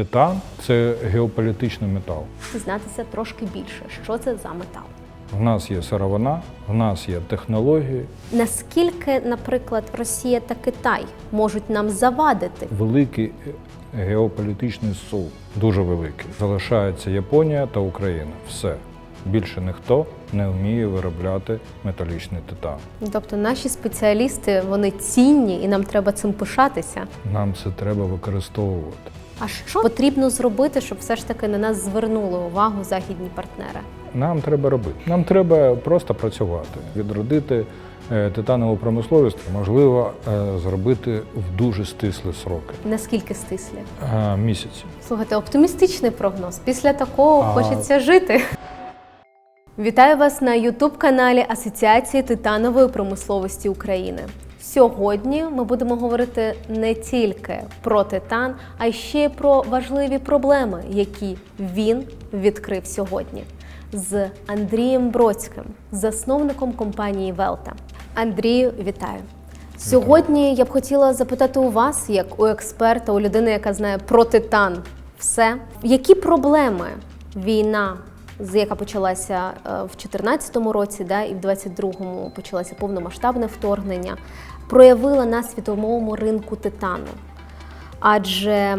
Титан це геополітичний метал. Дізнатися трошки більше, що це за метал. В нас є сировина, в нас є технології, Наскільки, наприклад, Росія та Китай можуть нам завадити? великий геополітичний суд, дуже великий. Залишається Японія та Україна. Все. Більше ніхто не вміє виробляти металічний титан. Тобто наші спеціалісти вони цінні і нам треба цим пишатися. Нам це треба використовувати. А що потрібно зробити, щоб все ж таки на нас звернули увагу західні партнери? Нам треба робити. Нам треба просто працювати, відродити е, титанову промисловість, можливо, е, зробити в дуже стислі сроки. Наскільки стислі? Е, Місяці. Слухайте, оптимістичний прогноз. Після такого А. хочеться жити. Вітаю вас на Ютуб-каналі Асоціації титанової промисловості України. Сьогодні ми будемо говорити не тільки про титан, а ще й про важливі проблеми, які він відкрив сьогодні. З Андрієм Бродським, засновником компанії Велта. Андрію, вітаю. Сьогодні я б хотіла запитати у вас, як у експерта, у людини, яка знає про титан все, які проблеми війна, з яка почалася е, в 2014 році, да, і в 22-му почалося повномасштабне вторгнення, проявила на світовому ринку титану. Адже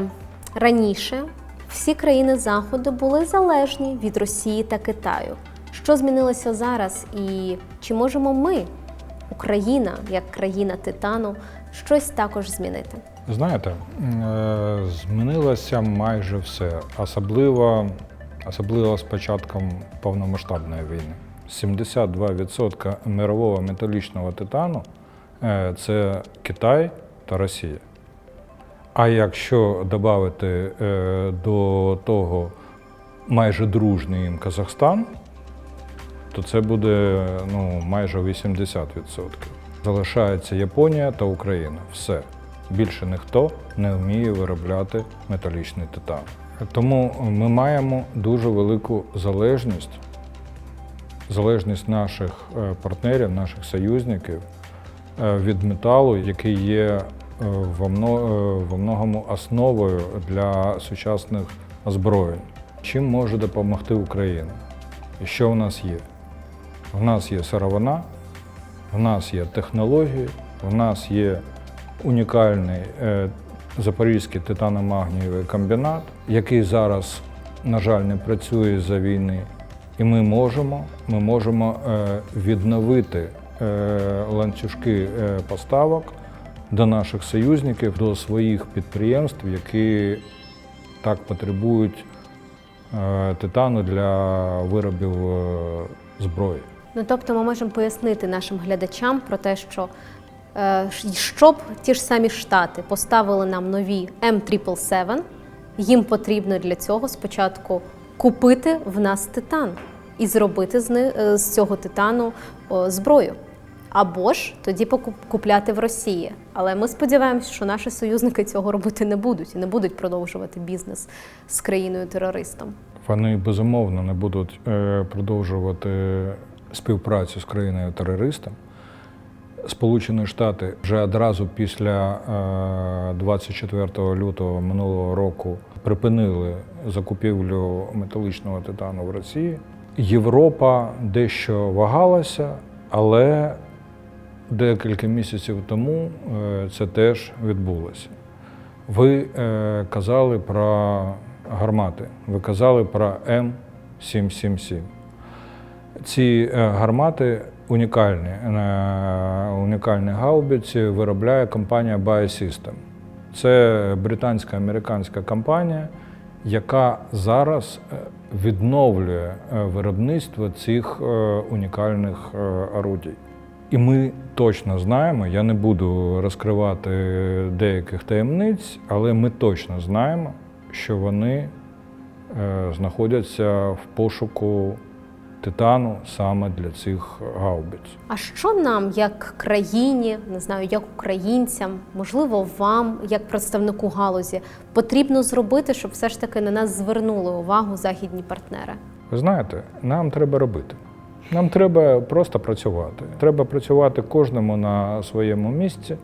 раніше всі країни Заходу були залежні від Росії та Китаю. Що змінилося зараз, і чи можемо ми, Україна, як країна титану, щось також змінити? Знаєте, е, змінилося майже все, особливо, особливо з початком повномасштабної війни. 72% мирового металічного титану це Китай та Росія. А якщо додати е, до того майже дружний їм Казахстан, то це буде ну, майже 80%. Залишається Японія та Україна. Все. Більше ніхто не вміє виробляти металічний титан. Тому ми маємо дуже велику залежність, залежність наших е, партнерів, наших союзників е, від металу, який є е, е, во многому основою для сучасних озброєнь. Чим може допомогти Україна? І що в нас є? В нас є сировина, в нас є технології, в нас є унікальний е, Запорізький титаномагнієвий комбінат, який зараз, на жаль, не працює за війни. І ми можемо, ми можемо е, відновити е, ланцюжки е, поставок до наших союзників, до своїх підприємств, які так потребують е, титану для виробів е, зброї. Ну тобто, ми можемо пояснити нашим глядачам про те, що е, щоб ті ж самі штати поставили нам нові М777, їм потрібно для цього спочатку купити в нас титан і зробити е, з цього титану зброю. Або ж тоді купляти в Росії. Але ми сподіваємося, що наші союзники цього робити не будуть і не будуть продовжувати бізнес з країною терористом. Вони безумовно не будуть е, продовжувати співпрацю з країною терористом. Сполучені Штати вже одразу після е, 24 лютого минулого року припинили закупівлю металічного титану в Росії. Європа дещо вагалася, але декілька місяців тому е, це теж відбулося. Ви е, казали про гармати, ви казали про М777. Ці е, гармати унікальні. Унікальні гаубиці виробляє компанія BioSystem. Це британсько-американська компанія, яка зараз відновлює виробництво цих унікальних орудій. І ми точно знаємо, я не буду розкривати деяких таємниць, але ми точно знаємо, що вони е, знаходяться в пошуку титану саме для цих гаубиць. А що нам, як країні, не знаю, як українцям, можливо, вам, як представнику галузі, потрібно зробити, щоб все ж таки на нас звернули увагу західні партнери? Ви знаєте, нам треба робити. Нам треба просто працювати. Треба працювати кожному на своєму місці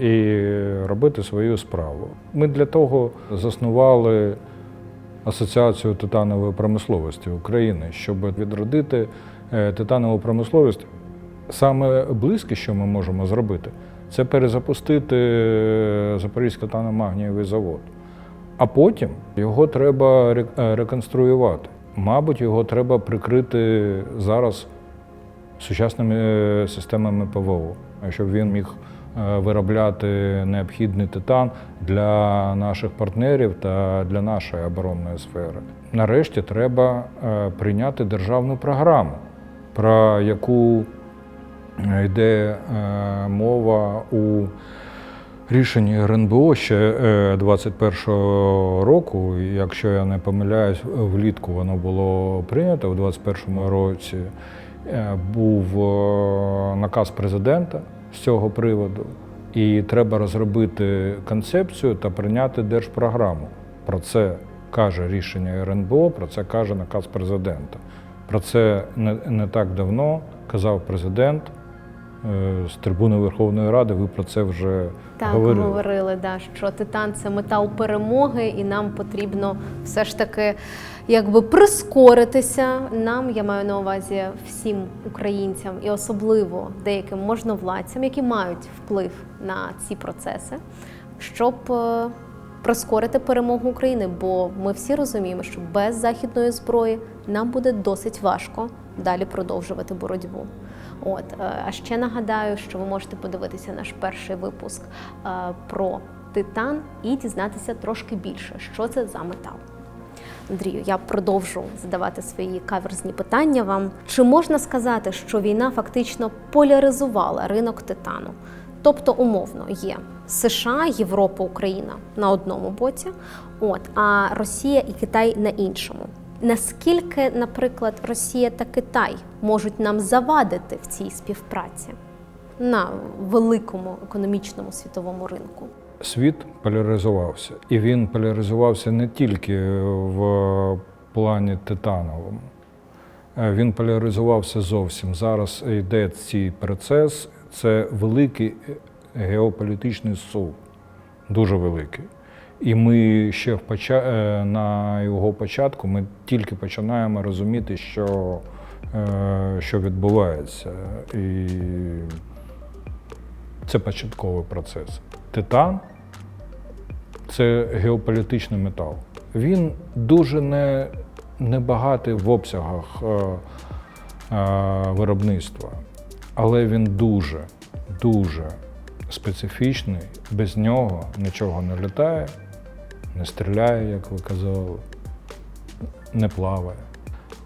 і робити свою справу. Ми для того заснували Асоціацію титанової промисловості України, щоб відродити е, титанову промисловість. Саме близьке, що ми можемо зробити, це перезапустити е, Запорізький титано-магнієвий завод. А потім його треба е, реконструювати. Мабуть, його треба прикрити зараз сучасними е, системами ПВО, щоб він міг е, виробляти необхідний титан для наших партнерів та для нашої оборонної сфери. Нарешті треба е, прийняти державну програму, про яку йде мова у рішенні РНБО ще е, 21-го року. Якщо я не помиляюсь, влітку воно було прийнято в 21-му році. Е, Був е, наказ президента з цього приводу, і треба розробити концепцію та прийняти держпрограму. Про це каже рішення РНБО, про це каже наказ президента. Про це не, так давно казав президент е, з трибуни Верховної Ради. Ви про це вже Так, говорили. говорили, да, що титан це метал перемоги, і нам потрібно все ж таки якби прискоритися. Нам, я маю на увазі всім українцям і особливо деяким можновладцям, які мають вплив на ці процеси, щоб е, прискорити перемогу України. Бо ми всі розуміємо, що без західної зброї нам буде досить важко далі продовжувати боротьбу. От е, а ще нагадаю, що ви можете подивитися наш перший випуск е, про титан і дізнатися трошки більше, що це за метал. Андрію, я продовжу задавати свої каверзні питання вам. Чи можна сказати, що війна фактично поляризувала ринок титану? Тобто, умовно, є США, Європа, Україна на одному боці, от, а Росія і Китай на іншому. Наскільки, наприклад, Росія та Китай можуть нам завадити в цій співпраці на великому економічному світовому ринку? Світ поляризувався, і він поляризувався не тільки в плані титановому. Е, Він поляризувався зовсім. Зараз йде цей процес. Це великий геополітичний сув, дуже великий. І ми ще в поча... е, на його початку ми тільки починаємо розуміти, що, е, що відбувається. І це початковий процес. Титан це геополітичний метал. Він дуже не, небагатий в обсягах е, виробництва, але він дуже, дуже специфічний. Без нього нічого не літає, не стріляє, як ви казали, не плаває.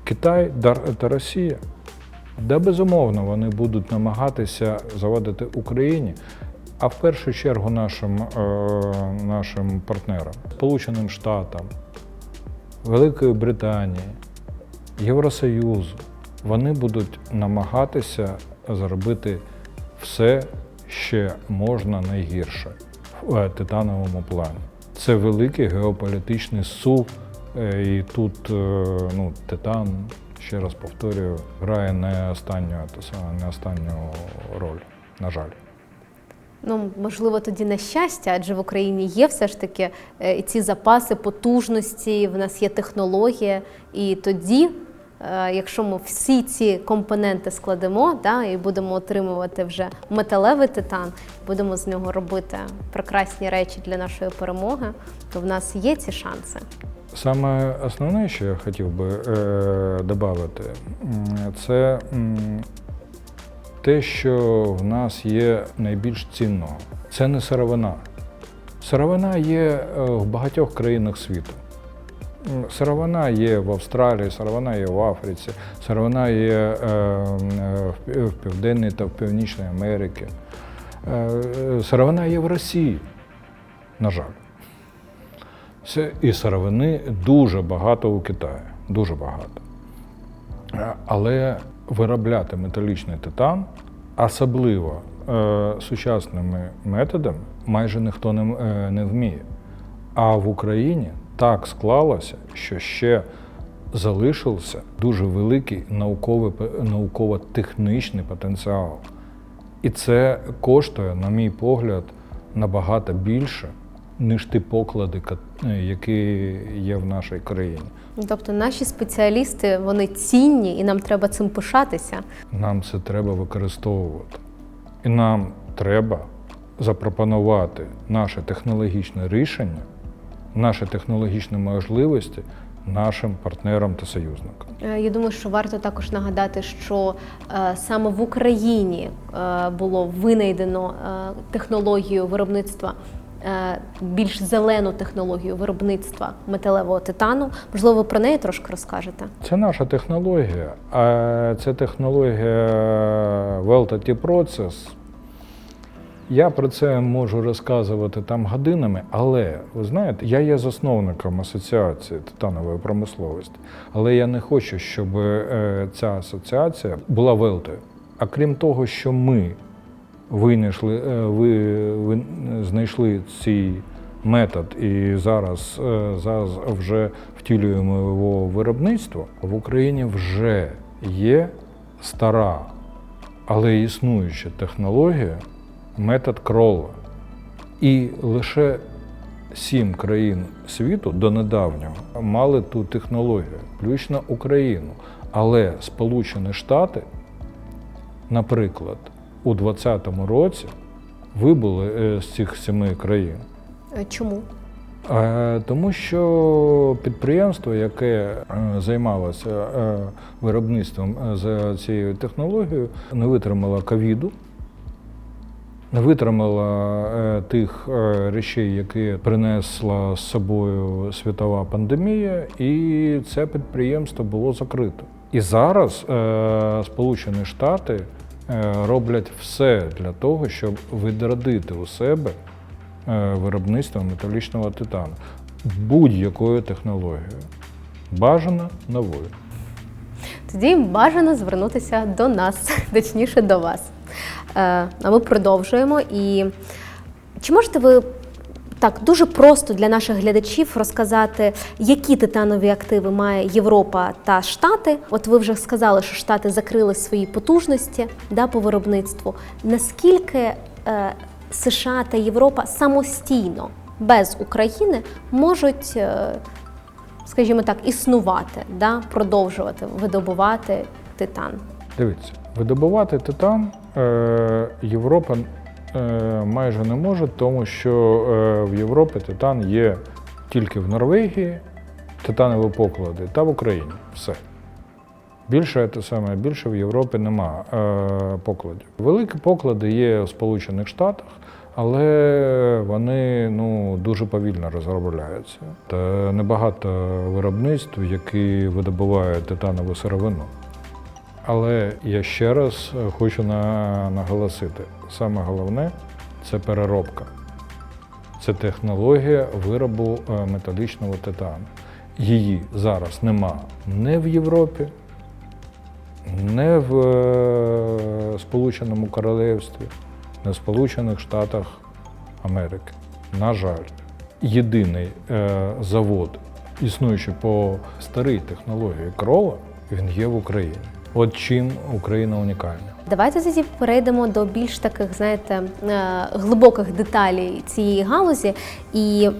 Китай та Росія. Да, безумовно, вони будуть намагатися завадити Україні, а в першу чергу нашим, е, нашим партнерам, Сполученим Штатам, Великої Британії, Євросоюзу. Вони будуть намагатися зробити все, ще можна найгірше в е, титановому плані. Це великий геополітичний сув, е, і тут е, ну, титан, ще раз повторюю, грає не останню, не останню роль, на жаль. Ну, можливо, тоді на щастя, адже в Україні є все ж таки е, ці запаси потужності, в нас є технологія. І тоді, якщо ми всі ці компоненти складемо да, і будемо отримувати вже металевий титан, будемо з нього робити прекрасні речі для нашої перемоги, то в нас є ці шанси. Саме основне, що я хотів би е, додати, це те, що в нас є найбільш цінного. Це не сировина. Сировина є е, в багатьох країнах світу. Сировина є в Австралії, сировина є в Африці, сировина є е, е, в Південній та в Північній Америці. Е, Сировина є в Росії, на жаль. І сировини дуже багато у Китаї. Дуже багато. Але виробляти металічний титан, особливо сучасними методами, майже ніхто не вміє. А в Україні так склалося, що ще залишився дуже великий науковий, науково-технічний потенціал. І це коштує, на мій погляд, набагато більше, ніж ті поклади, які є в нашій країні. Ну, Тобто наші спеціалісти вони цінні і нам треба цим пишатися. Нам це треба використовувати. І нам треба запропонувати наше технологічне рішення, наші технологічні можливості нашим партнерам та союзникам. Е, Я думаю, що варто також нагадати, що е, саме в Україні е, було винайдено технологію виробництва. Більш зелену технологію виробництва металевого титану. Можливо, ви про неї трошки розкажете. Це наша технологія, а це технологія Velta Process. Я про це можу розказувати там годинами, але ви знаєте, я є засновником асоціації титанової промисловості, але я не хочу, щоб е, ця асоціація була велтою. А крім того, що ми винайшли, е, ви, ви знайшли цей метод і зараз, е, зараз вже втілюємо його виробництво, в Україні вже є стара, але існуюча технологія, метод Кролла. І лише сім країн світу до недавнього мали ту технологію, включно Україну. Але Сполучені Штати, наприклад, у 2020 році вибули е, з цих семи країн. Е, Чому? Е, Тому що підприємство, яке займалося виробництвом за цією технологією, не витримало ковіду, не витримало е, тих е, речей, які принесла з собою світова пандемія, і це підприємство було закрито. І зараз е, Сполучені Штати роблять все для того, щоб відродити у себе виробництво металічного титану будь-якою технологією. Бажано новою. Тоді бажано звернутися до нас, точніше до вас. Е, А ми продовжуємо. І чи можете ви так дуже просто для наших глядачів розказати, які титанові активи має Європа та Штати? От ви вже сказали, що Штати закрили свої потужності да, по виробництву. Наскільки е, США та Європа самостійно без України можуть, е, скажімо так, існувати, да, продовжувати видобувати титан? Дивіться, видобувати титан е, Європа е, майже не може, тому що е, в Європі титан є тільки в Норвегії, титанові поклади та в Україні. Все. Більше те саме, більше в Європі нема покладів. Великі поклади є в Сполучених Штатах, але вони ну, дуже повільно розробляються. Та небагато виробництв, які видобувають титанову сировину. Але я ще раз е, хочу на, наголосити: саме головне це переробка. Це технологія виробу е, металічного титану. Її зараз нема не в Європі, не в е, Сполученому Королевстві, не в Сполучених Штатах Америки. На жаль, єдиний завод, існуючий по старій технології крола, він є в Україні. От чим Україна унікальна. Давайте тоді перейдемо до більш таких, знаєте, е, глибоких деталей цієї галузі. І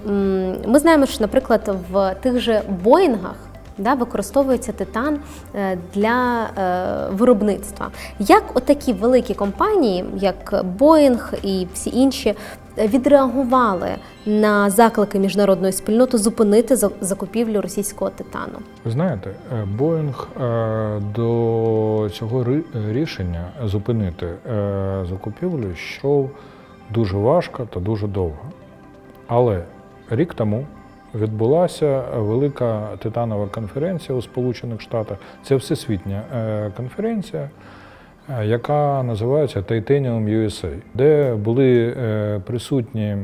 ми знаємо, що, наприклад, в тих же Боїнгах да, використовується титан е, для е, виробництва. Як отакі великі компанії, як Боїнг і всі інші, е, відреагували на заклики міжнародної спільноти зупинити за- закупівлю російського титану? Ви знаєте, Боїнг до цього рішення зупинити закупівлю йшов дуже важко та дуже довго. Але рік тому відбулася велика титанова конференція у Сполучених Штатах. Це всесвітня е, конференція, е, яка називається Titanium USA, де були е, присутні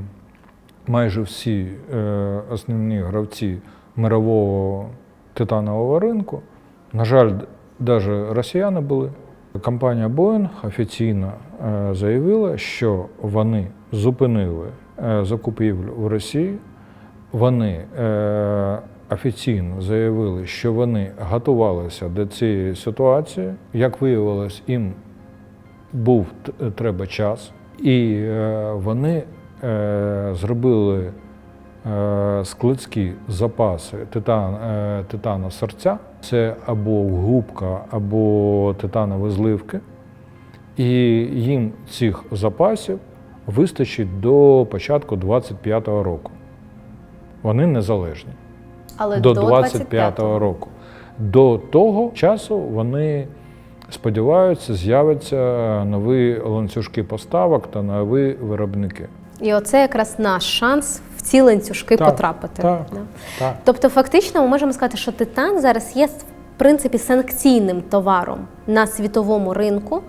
майже всі основні гравці мирового титанового ринку. На жаль, навіть росіяни були. Компанія Boeing офіційно заявила, що вони зупинили закупівлю в Росії. Вони е, офіційно заявили, що вони готувалися до цієї ситуації. Як виявилось, їм був треба час, і е, вони е, зробили е, складські запаси титан, е, титана серця, це або губка, або титанові зливки, і їм цих запасів вистачить до початку 25-го року. Вони незалежні Але до до 25-го року. До того часу вони сподіваються, з'являться нові ланцюжки поставок та нові виробники. І оце якраз наш шанс в ці ланцюжки Так, потрапити. так. Да. Так. Тобто, фактично, ми можемо сказати, що титан зараз є в принципі санкційним товаром на світовому ринку,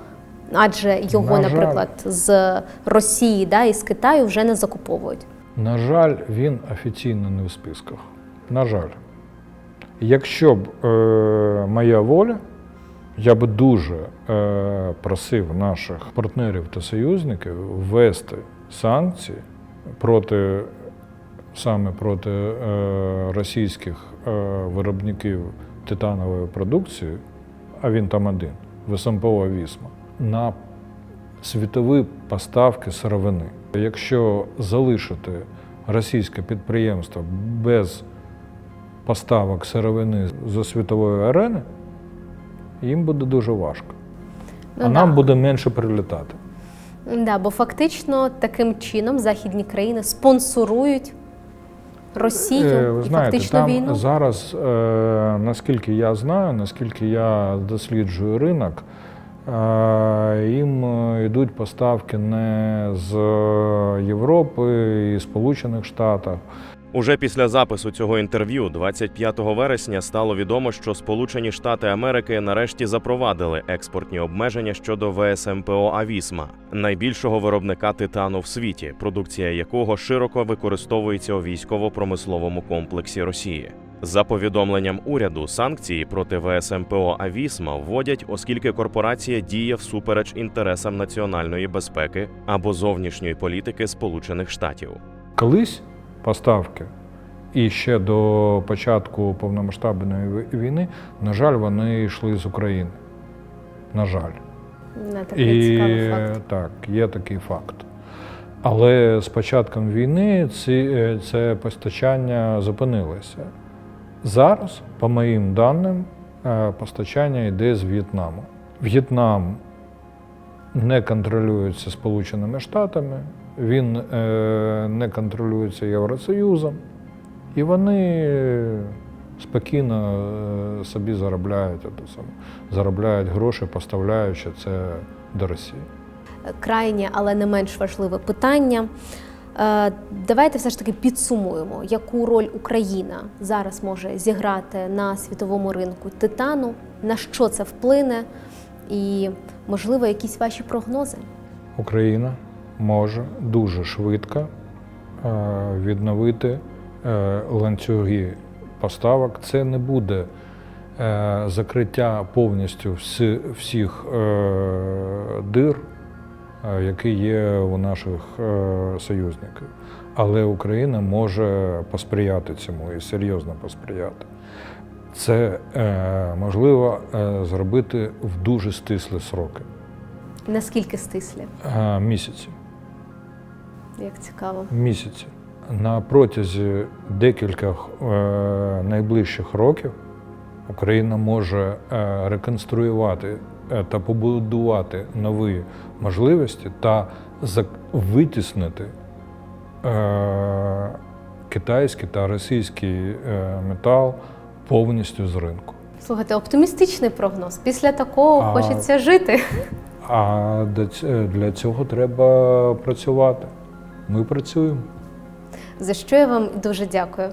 адже його, На наприклад, з Росії да, і з Китаю вже не закуповують. На жаль, він офіційно не в списках. На жаль. Якщо б е, моя воля, я би дуже е, просив наших партнерів та союзників ввести санкції проти саме проти е, російських е, виробників титанової продукції, а він там один, в СМПО Вісма, на світові поставки сировини. Якщо залишити російське підприємство без поставок сировини зі світової арени, їм буде дуже важко. Ну, а да. нам буде менше прилітати. Да, бо фактично таким чином західні країни спонсорують Росію Е, Ви і фактично там війну. зараз, е, наскільки я знаю, наскільки я досліджую ринок, їм е, йдуть поставки не з Європи і Сполучених Штатів. Уже після запису цього інтерв'ю, 25 вересня, стало відомо, що Сполучені Штати Америки нарешті запровадили експортні обмеження щодо ВСМПО Авісма, найбільшого виробника титану в світі, продукція якого широко використовується у військово-промисловому комплексі Росії. За повідомленням уряду, санкції проти ВСМПО Авісма вводять, оскільки корпорація діє всупереч інтересам національної безпеки або зовнішньої політики Сполучених Штатів. Колись поставки, і ще до початку повномасштабної війни, на жаль, вони йшли з України. На жаль. Не такий І цікавий факт. так, є такий факт. Але з початком війни ці, е, це постачання зупинилося. Зараз, по моїм даним, е, постачання йде з В'єтнаму. В'єтнам не контролюється Сполученими Штатами, він е, не контролюється Євросоюзом, і вони спокійно е, собі заробляють, заробляють гроші, поставляючи це до Росії. крайнє, але не менш важливе питання. Е, Давайте все ж таки підсумуємо, яку роль Україна зараз може зіграти на світовому ринку титану, на що це вплине, і, можливо, якісь ваші прогнози. Україна може дуже швидко е, відновити е, ланцюги поставок. Це не буде закриття повністю всіх дир, е, які є у наших е, союзників. Але Україна може посприяти цьому і серйозно посприяти. Це е, можливо зробити в дуже стислі сроки Наскільки стислі? місяці. Як цікаво. місяці. На протязі декількох найближчих років Україна може реконструювати та побудувати нові можливості та витіснити е, китайський та російський е, метал повністю з ринку. Слухайте, оптимістичний прогноз. Після такого А- хочеться жити. А для цього треба працювати. Ми працюємо. За що я вам дуже дякую.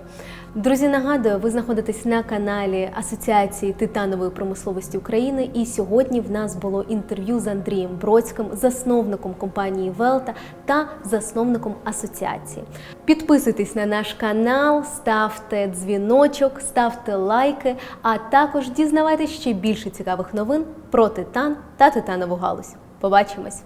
Друзі, нагадую, ви знаходитесь на каналі Асоціації титанової промисловості України. І сьогодні в нас було інтерв'ю з Андрієм Бродським, засновником компанії Велта та засновником асоціації. Підписуйтесь на наш канал, ставте дзвіночок, ставте лайки, а також дізнавайтесь ще більше цікавих новин про титан та титанову галузь. Побачимось!